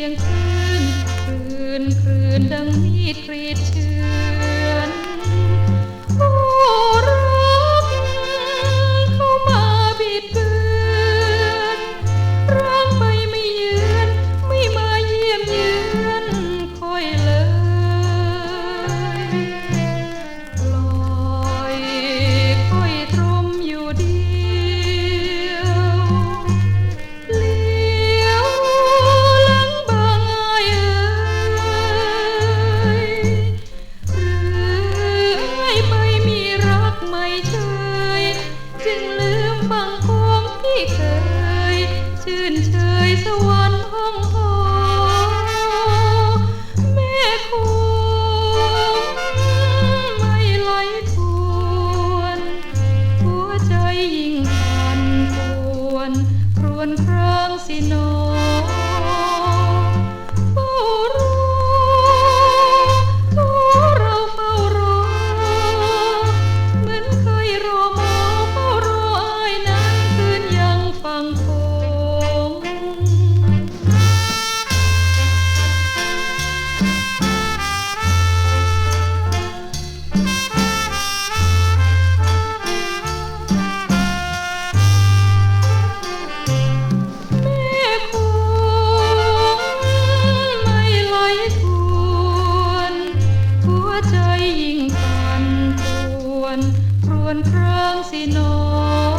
สียงคลื่นคลื่นคลื่นดังมีดกรีด Peter. conference in all.